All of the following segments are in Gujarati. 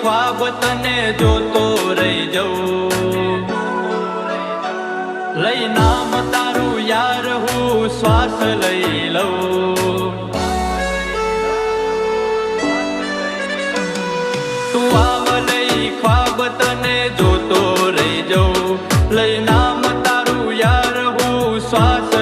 ખ્વાબ તને જોતો રહી જઉં. લઈ નામ તારું યાર, હું શ્વાસ લઈ લઉં. તું આવ લઈ, ખ્વાબ જોતો રહી જઉં. લઈ નામ તારું યાર, હું શ્વાસ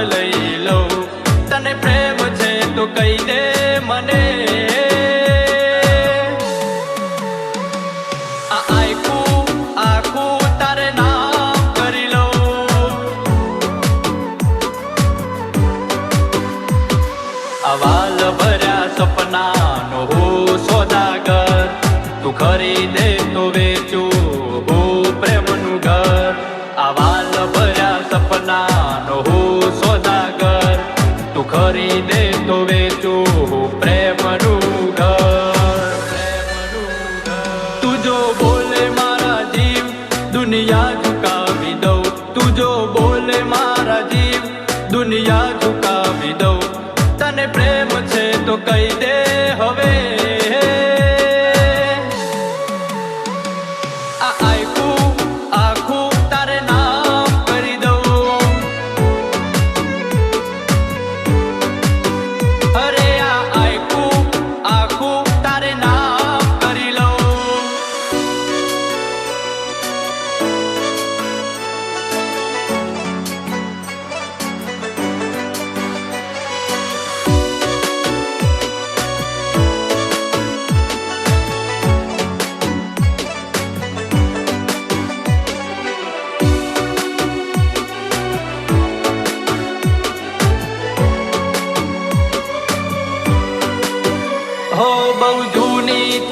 સપનાનો હું સોદાગર, તું ખરીદે તો વેચું હું પ્રેમનું ઘર. અવાલ ભર્યા સપનાનો હું સોદાગર, તું ખરીદે તો વેચું પ્રેમનું જો બોલે મારા જીવ, દુનિયા ઝુકાવી દઉં. તું જો બોલે મારા જીવ, દુનિયા ઝુકાવી દઉં. તને પ્રેમ છે તો કહી દે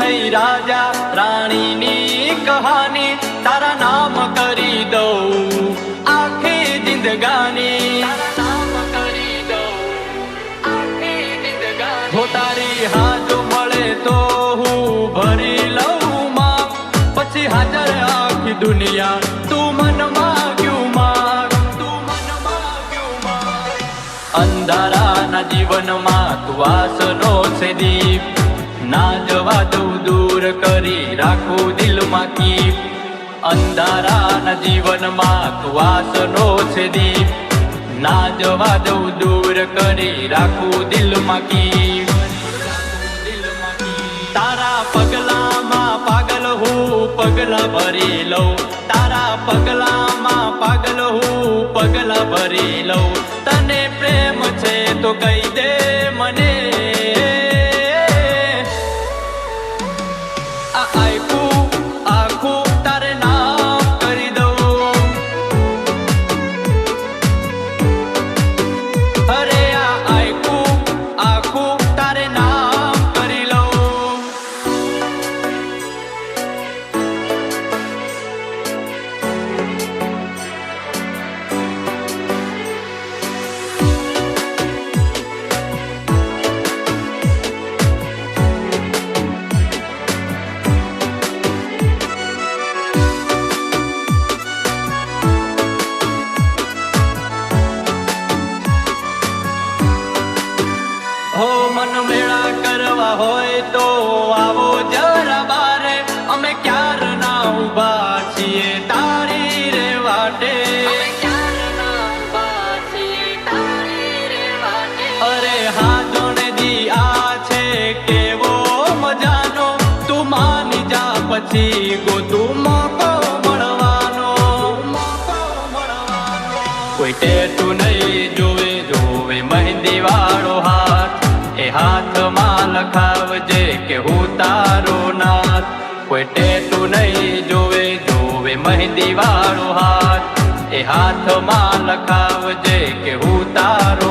થઈ રાજા રાણીની કહાની, તારા નામ કરી દઉં. આખી જિંદગાની હો તારી હાજો મળે તો હું ભરી લઉં માં પછી હાજર આખી દુનિયા તું મન માગ્યું માગ? તું મન માગ્યું માગ? અંધારાના જીવનમાં તું વાસનો છે દીપ. ના જવા દઉં દૂર કરી રાખું દિલમાં કીપ. અંધારાના જીવનમાં વાસનો છે દીપ. ના જવા દઉં દૂર કરી રાખું દિલમાં કીપ. તારા પગલામાં પાગલ હું, પગલા ભરી લઉં. તારા પગલામાં પાગલ હું, પગલા ભરી લઉં. તને પ્રેમ છે તો કહી દે મને જા પછી ગો તું મોકો મળવાનો મોકો મળવાનો. કોઈ ટેટુ નહીં જોવે જોવે મહેંદી વાળો હાથ. એ હાથમાં લખાવજે કે હું તારો નાથ. કોઈ ટેટુ નહીં જોવે જોવે મહેંદી વાળો હાથ. એ હાથમાં લખાવજે કે હું તારો